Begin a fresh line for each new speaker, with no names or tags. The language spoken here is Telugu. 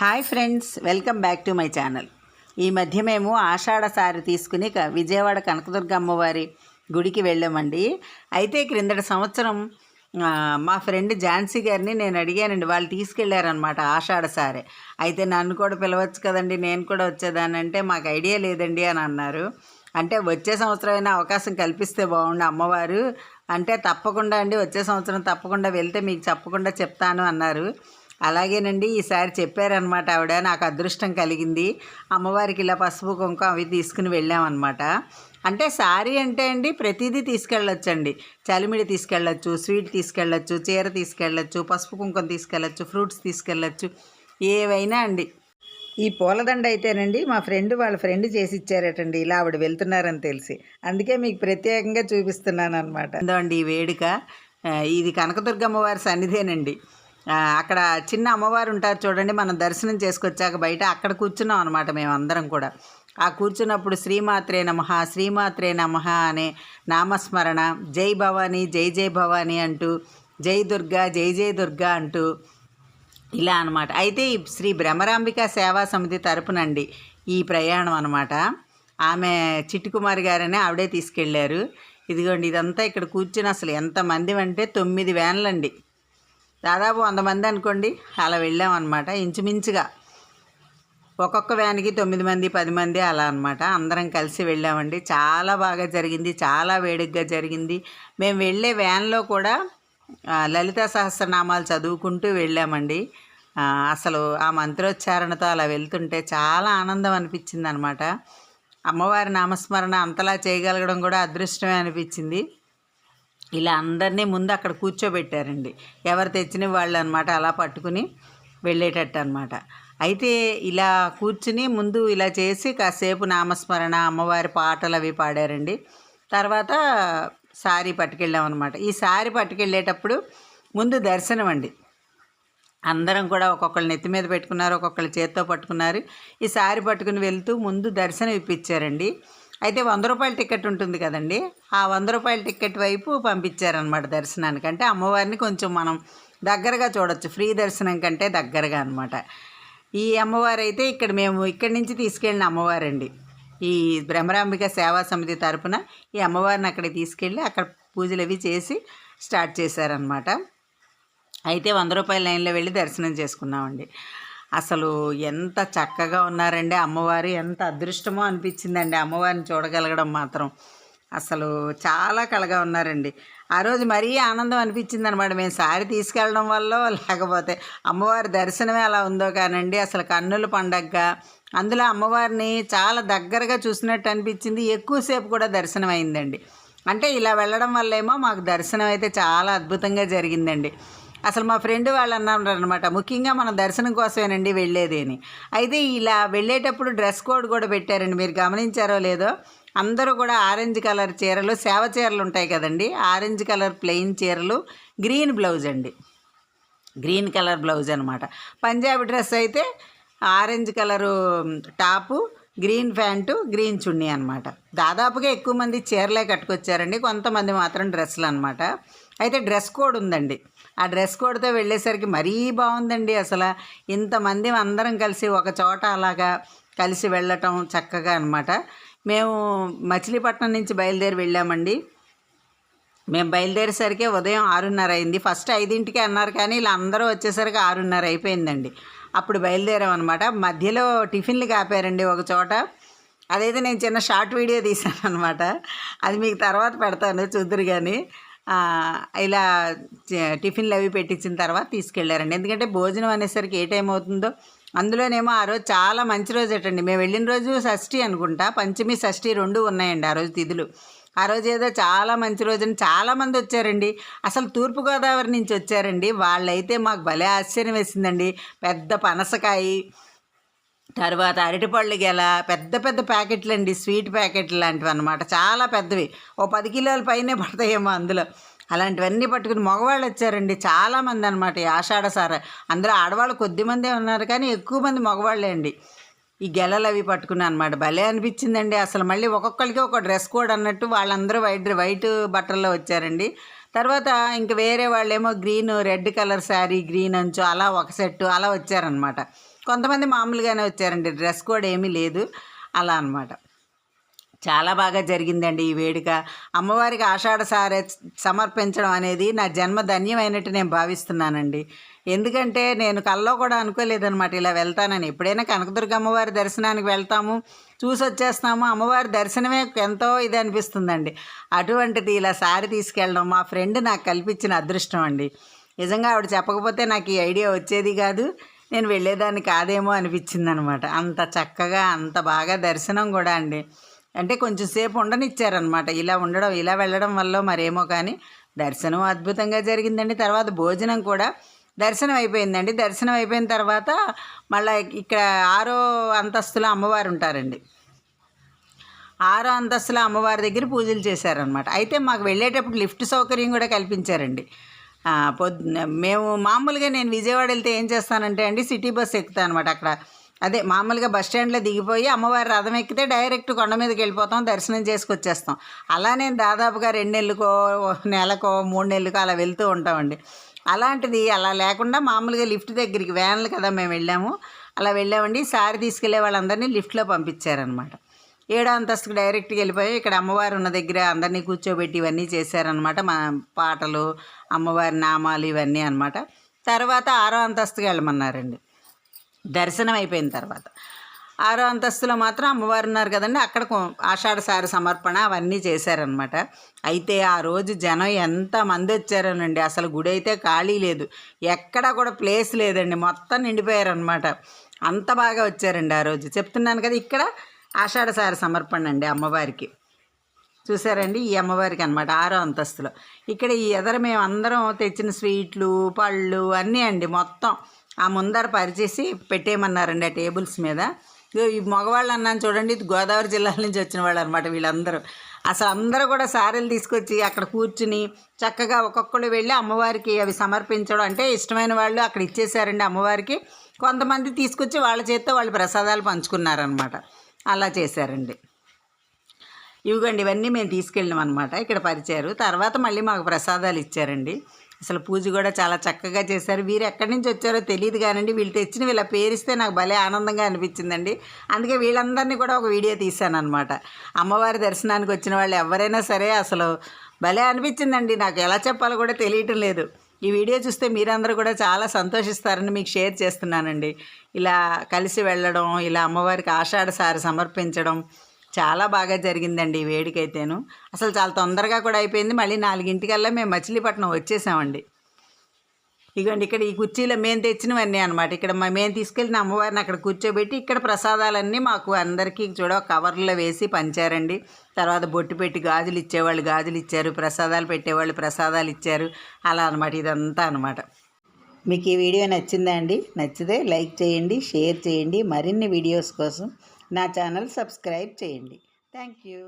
Hi friends welcome back to my channel. ఈ మధ్య మేము ఆషాఢ సారి తీసుకుని క- విజయవాడ కనకదుర్గ అమ్మవారి గుడికి వెళ్ళామండి. అయితే క్రిందటి సంవత్సరం మా ఫ్రెండ్ ఝాన్సీ గారిని నేను అడిగానండి వాళ్ళు తీసుకెళ్ళారనమాట ఆషాఢ సారే. అయితే నన్ను కూడా పిలవచ్చు కదండి నేను కూడా వచ్చేదానంటే మాకు ఐడియా లేదండి అని అన్నారు. అంటే వచ్చే సంవత్సరమైన అవకాశం కల్పిస్తే బాగుండు అమ్మవారు. అంటే తప్పకుండా అండి వచ్చే సంవత్సరం తప్పకుండా వెళ్తే మీకు చెప్పకుండా చెప్తాను అన్నారు. అలాగేనండి ఈసారి చెప్పారనమాట ఆవిడ నాకు అదృష్టం కలిగింది. అమ్మవారికి ఇలా పసుపు కుంకుమ అవి తీసుకుని వెళ్ళామన్నమాట అంటే సారీ అంటే అండి ప్రతిదీ తీసుకెళ్ళొచ్చండి. చలిమిడి తీసుకెళ్ళొచ్చు స్వీట్ తీసుకెళ్ళొచ్చు చీర తీసుకెళ్ళొచ్చు పసుపు కుంకుమ తీసుకెళ్ళొచ్చు ఫ్రూట్స్ తీసుకెళ్ళొచ్చు ఏవైనా అండి. ఈ పూలదండ అయితేనండి మా ఫ్రెండ్ వాళ్ళ ఫ్రెండ్ చేసి ఇచ్చారటండి ఇలా ఆవిడ వెళ్తున్నారని తెలిసి. అందుకే మీకు ప్రత్యేకంగా చూపిస్తున్నాను అనమాట అండి ఈ వేడుక. ఇది కనకదుర్గమ్మ వారి సన్నిధేనండి. అక్కడ చిన్న అమ్మవారు ఉంటారు చూడండి మనం దర్శనం చేసుకొచ్చాక బయట అక్కడ కూర్చున్నాం అనమాట మేము అందరం కూడా. ఆ కూర్చున్నప్పుడు శ్రీమాత్రే నమ శ్రీమాత్రే నమ అనే నామస్మరణ జై భవానీ జై జై భవానీ అంటూ జై దుర్గా జై జై దుర్గా అంటూ ఇలా అనమాట అయితే ఈ శ్రీ భ్రమరాంబిక సేవా సమితి తరపునండి ఈ ప్రయాణం అనమాట ఆమె చిట్టుకుమారి గారని ఆవిడే తీసుకెళ్ళారు. ఇదిగోండి ఇదంతా ఇక్కడ కూర్చుని అసలు ఎంతమంది అంటే తొమ్మిది వ్యాన్లండి. దాదాపు వంద మంది అనుకోండి. అలా వెళ్ళామన్నమాట. ఇంచుమించుగా ఒక్కొక్క వ్యాన్కి తొమ్మిది మంది పది మంది అలా అనమాట అందరం కలిసి వెళ్ళామండి. చాలా బాగా జరిగింది. చాలా వేడిగ్గా జరిగింది. మేము వెళ్ళే వ్యాన్లో కూడా లలిత సహస్రనామాలు చదువుకుంటూ వెళ్ళామండి. అసలు ఆ మంత్రోచ్చారణతో అలా వెళ్తుంటే చాలా ఆనందం అనిపించింది అనమాట అమ్మవారి నామస్మరణ అంతలా చేయగలగడం కూడా అదృష్టమే అనిపించింది. ఇలా అందరినీ ముందు అక్కడ కూర్చోబెట్టారండి. ఎవరు తెచ్చిన వాళ్ళు అనమాట అలా పట్టుకుని వెళ్ళేటట్టు అనమాట అయితే ఇలా కూర్చుని ముందు ఇలా చేసి కాసేపు నామస్మరణ అమ్మవారి పాటలు అవి పాడారండి. తర్వాత సారీ పట్టుకెళ్ళాం అనమాట ఈ సారీ పట్టుకెళ్ళేటప్పుడు ముందు దర్శనం అండి. అందరం కూడా ఒక్కొక్కళ్ళు నెత్తి మీద పెట్టుకున్నారు ఒక్కొక్కళ్ళు చేత్తో పట్టుకున్నారు. ఈ సారీ పట్టుకుని వెళ్తూ ముందు దర్శనం ఇప్పించారండి. అయితే వంద రూపాయల టికెట్ ఉంటుంది కదండి. ఆ వంద రూపాయల టికెట్ వైపు పంపించారనమాట దర్శనానికి. అంటే అమ్మవారిని కొంచెం మనం దగ్గరగా చూడొచ్చు. ఫ్రీ దర్శనం కంటే దగ్గరగా అనమాట ఈ అమ్మవారు అయితే ఇక్కడ మేము ఇక్కడి నుంచి తీసుకెళ్ళిన అమ్మవారండి. ఈ బ్రహ్మరాంబిక సేవా సమితి తరపున ఈ అమ్మవారిని అక్కడికి తీసుకెళ్ళి అక్కడ పూజలు అవి చేసి స్టార్ట్ చేశారనమాట అయితే వంద రూపాయల లైన్లో వెళ్ళి దర్శనం చేసుకున్నామండి. అసలు ఎంత చక్కగా ఉన్నారండి అమ్మవారు ఎంత అదృష్టమో అనిపించిందండి అమ్మవారిని చూడగలగడం మాత్రం. అసలు చాలా కలగా ఉన్నారండి. ఆ రోజు మరీ ఆనందం అనిపించింది అనమాట మేము సారి తీసుకెళ్ళడం వల్ల లేకపోతే అమ్మవారి దర్శనమే అలా ఉందో కానండి. అసలు కన్నుల పండగగా అందులో అమ్మవారిని చాలా దగ్గరగా చూసినట్టు అనిపించింది. ఎక్కువసేపు కూడా దర్శనం అయిందండి అంటే ఇలా వెళ్ళడం వల్లేమో మాకు దర్శనం అయితే చాలా అద్భుతంగా జరిగిందండి. అసలు మా ఫ్రెండ్ వాళ్ళు అన్నారనమాట ముఖ్యంగా మన దర్శనం కోసమేనండి వెళ్ళేది అని. అయితే ఇలా వెళ్ళేటప్పుడు డ్రెస్ కోడ్ కూడా పెట్టారండి. మీరు గమనించారో లేదో అందరూ కూడా ఆరెంజ్ కలర్ చీరలు సేవ చీరలు ఉంటాయి కదండి. ఆరెంజ్ కలర్ ప్లెయిన్ చీరలు గ్రీన్ బ్లౌజ్ అండి. గ్రీన్ కలర్ బ్లౌజ్ అనమాట పంజాబీ డ్రెస్ అయితే orange colour top green pant green చున్నీ అనమాట దాదాపుగా ఎక్కువ మంది చీరలే కట్టుకొచ్చారండి. కొంతమంది మాత్రం డ్రెస్సులు అనమాట అయితే డ్రెస్ కోడ్ ఉందండి. ఆ డ్రెస్ కోడ్తో వెళ్ళేసరికి మరీ బాగుందండి అసలు. ఇంతమంది అందరం కలిసి ఒక చోట అలాగా కలిసి వెళ్ళటం చక్కగా అనమాట మేము మచిలీపట్నం నుంచి బయలుదేరి వెళ్ళామండి. మేము బయలుదేరేసరికి ఉదయం ఆరున్నర అయింది. ఫస్ట్ ఐదింటికి అన్నారు కానీ ఇలా అందరూ వచ్చేసరికి ఆరున్నర అయిపోయిందండి. అప్పుడు బయలుదేరాం అనమాట మధ్యలో టిఫిన్లు కాపారండి ఒక చోట. అదైతే నేను చిన్న షార్ట్ వీడియో తీశాను అనమాట అది మీకు తర్వాత పెడతాను చూద్దరు కానీ ఇలా టిఫిన్లు అవి పెట్టించిన తర్వాత తీసుకెళ్ళారండి ఎందుకంటే భోజనం అనేసరికి ఏ టైం అవుతుందో అందులోనేమో ఆ రోజు చాలా మంచి రోజు అటండి. మేము వెళ్ళిన రోజు షష్ఠి అనుకుంటా. పంచమి షష్ఠి రెండు ఉన్నాయండి ఆ రోజు తిథులు. ఆ రోజు ఏదో చాలా మంచి రోజున చాలామంది వచ్చారండి. అసలు తూర్పుగోదావరి నుంచి వచ్చారండి. వాళ్ళైతే మాకు భలే ఆశ్చర్యం వేసిందండి. పెద్ద పనసకాయ తర్వాత అరటిపళ్ళు గెల పెద్ద పెద్ద ప్యాకెట్లు అండి స్వీట్ ప్యాకెట్లు లాంటివి అనమాట చాలా పెద్దవి. ఓ పది కిలోల పైనే పడతాయేమో అందులో. అలాంటివన్నీ పట్టుకుని మగవాళ్ళు వచ్చారండి. చాలామంది అనమాట ఈ ఆషాఢ సార. అందులో ఆడవాళ్ళు కొద్ది మందే ఉన్నారు కానీ ఎక్కువ మంది మగవాళ్ళే అండి. ఈ గెలలు అవి పట్టుకున్నాను అనమాట భలే అనిపించిందండి. అసలు మళ్ళీ ఒక్కొక్కరికి ఒక డ్రెస్ కోడ్ అన్నట్టు వాళ్ళందరూ వైట్ వైట్ బట్టల్లో వచ్చారండి. తర్వాత ఇంక వేరే వాళ్ళేమో green red colour saree green అంచు అలా ఒక సెట్ అలా వచ్చారనమాట కొంతమంది మామూలుగానే వచ్చారండి. డ్రెస్ కోడ్ ఏమీ లేదు. అలా అన్నమాట. చాలా బాగా జరిగిందండి ఈ వేడుక. అమ్మవారికి ఆషాఢ సారే సమర్పించడం అనేది నా జన్మ ధన్యమైనట్టు నేను భావిస్తున్నానండి. ఎందుకంటే నేను కల్లో కూడా అనుకోలేదన్నమాట ఇలా వెళ్తానని. ఎప్పుడైనా కనకదుర్గ అమ్మవారి దర్శనానికి వెళ్తాము చూసి వచ్చేస్తాము. అమ్మవారి దర్శనమే ఎంతో ఇది అనిపిస్తుందండి. అటువంటిది ఇలా సారి తీసుకెళ్ళడం మా ఫ్రెండ్ నాకు కల్పించిన అదృష్టం అండి. నిజంగా ఆవిడ చెప్పకపోతే నాకు ఈ ఐడియా వచ్చేది కాదు. నేను వెళ్ళేదాన్ని కాదేమో అనిపించింది అనమాట అంత చక్కగా అంత బాగా దర్శనం కూడా అండి. అంటే కొంచెం సేపు ఉండనిచ్చారనమాట ఇలా ఉండడం ఇలా వెళ్ళడం వల్ల మరేమో కానీ దర్శనం అద్భుతంగా జరిగిందండి. తర్వాత భోజనం కూడా దర్శనం అయిపోయిందండి. దర్శనం అయిపోయిన తర్వాత మళ్ళీ ఇక్కడ ఆరో అంతస్తులో అమ్మవారు ఉంటారండి. ఆరో అంతస్తులో అమ్మవారి దగ్గర పూజలు చేశారనమాట అయితే మాకు వెళ్ళేటప్పుడు లిఫ్ట్ సౌకర్యం కూడా కల్పించారండి. ఆ, పొద్దున్న మేము మామూలుగా నేను విజయవాడ వెళ్తే ఏం చేస్తానంటే అండి సిటీ బస్ ఎక్కుతాను అనమాట అక్కడ. అదే మామూలుగా బస్ స్టాండ్లో దిగిపోయి అమ్మవారి రథం ఎక్కితే డైరెక్ట్ కొండ మీదకి వెళ్ళిపోతాం దర్శనం చేసుకొచ్చేస్తాం. అలా నేను దాదాపుగా రెండు నెలలకో నెలకో మూడు నెలలకో అలా వెళ్తూ ఉంటామండి. అలాంటిది అలా లేకుండా మామూలుగా లిఫ్ట్ దగ్గరికి వ్యాన్లు కదా మేము వెళ్ళాము. అలా వెళ్ళామండి. సారి తీసుకెళ్ళే వాళ్ళందరినీ లిఫ్ట్లో పంపించారనమాట. ఏడో అంతస్తుకు డైరెక్ట్గా వెళ్ళిపోయి ఇక్కడ అమ్మవారు ఉన్న దగ్గర అందరినీ కూర్చోబెట్టి ఇవన్నీ చేశారనమాట. మా పాటలు అమ్మవారి నామాలు ఇవన్నీ అనమాట. తర్వాత ఆరో అంతస్తుకు వెళ్ళమన్నారండి. దర్శనం అయిపోయిన తర్వాత. ఆరో అంతస్తులో మాత్రం అమ్మవారు ఉన్నారు కదండి. అక్కడ ఆషాఢసారి ఆషాఢ సారి సమర్పణ అవన్నీ చేశారనమాట అయితే ఆ రోజు జనం ఎంత మంది వచ్చారనండి. అసలు గుడి అయితే ఖాళీ లేదు. ఎక్కడా కూడా ప్లేస్ లేదండి. మొత్తం నిండిపోయారనమాట అంత బాగా వచ్చారండి ఆ రోజు. చెప్తున్నాను కదా ఇక్కడ ఆషాఢ సారి సమర్పణ అండి అమ్మవారికి. చూసారండి ఈ అమ్మవారికి అనమాట ఆరో అంతస్తులో. ఇక్కడ ఈ ఎదర మేము అందరం తెచ్చిన స్వీట్లు పళ్ళు అన్నీ అండి మొత్తం ఆ ముందర పరిచేసి పెట్టేయమన్నారండి ఆ టేబుల్స్ మీద. ఈ మగవాళ్ళు అన్నాను చూడండి ఇది గోదావరి జిల్లాల నుంచి వచ్చిన వాళ్ళు అనమాట వీళ్ళందరూ. అసలు అందరూ కూడా సారీలు తీసుకొచ్చి అక్కడ కూర్చుని చక్కగా ఒక్కొక్కళ్ళు వెళ్ళి అమ్మవారికి అవి సమర్పించడం అంటే ఇష్టమైన వాళ్ళు అక్కడ ఇచ్చేసారండి అమ్మవారికి. కొంతమంది తీసుకొచ్చి వాళ్ళ చేత్తో వాళ్ళు ప్రసాదాలు పంచుకున్నారనమాట అలా చేశారండి. ఇవిగోండి ఇవన్నీ మేము తీసుకెళ్ళినాం అనమాట ఇక్కడ పరిచారు తర్వాత మళ్ళీ మాకు ప్రసాదాలు ఇచ్చారండి. అసలు పూజ కూడా చాలా చక్కగా చేశారు. వీరు ఎక్కడి నుంచి వచ్చారో తెలియదు కానండి. వీళ్ళు తెచ్చిన వీళ్ళ పేరిస్తే నాకు భలే ఆనందంగా అనిపించిందండి. అందుకే వీళ్ళందరినీ కూడా ఒక వీడియో తీశాను అనమాట అమ్మవారి దర్శనానికి వచ్చిన వాళ్ళు ఎవరైనా సరే అసలు భలే అనిపించిందండి. నాకు ఎలా చెప్పాలో కూడా తెలియటం లేదు. ఈ వీడియో చూస్తే మీరందరూ కూడా చాలా సంతోషిస్తారని మీకు షేర్ చేస్తున్నానండి. ఇలా కలిసి వెళ్ళడం ఇలా అమ్మవారికి ఆషాఢ సారి సమర్పించడం చాలా బాగా జరిగిందండి ఈ వేడికైతేను. అసలు చాలా తొందరగా కూడా అయిపోయింది. మళ్ళీ నాలుగింటికల్లా మేము మచిలీపట్నం వచ్చేసామండి. ఇగోండి ఇక్కడ ఈ కుర్చీలో మేము తెచ్చినవన్నీ అనమాట ఇక్కడ మా మేము తీసుకెళ్ళిన అమ్మవారిని అక్కడ కూర్చోబెట్టి ఇక్కడ ప్రసాదాలన్నీ మాకు అందరికీ చూడ కవర్లో వేసి పంచారండి. తర్వాత బొట్టు పెట్టి గాజులు ఇచ్చేవాళ్ళు గాజులు ఇచ్చారు ప్రసాదాలు పెట్టేవాళ్ళు ప్రసాదాలు ఇచ్చారు. అలా అనమాట ఇదంతా అనమాట మీకు ఈ వీడియో నచ్చిందా అండి? నచ్చితే లైక్ చేయండి షేర్ చేయండి. మరిన్ని వీడియోస్ కోసం నా ఛానల్ సబ్స్క్రైబ్ చేయండి. Thank you.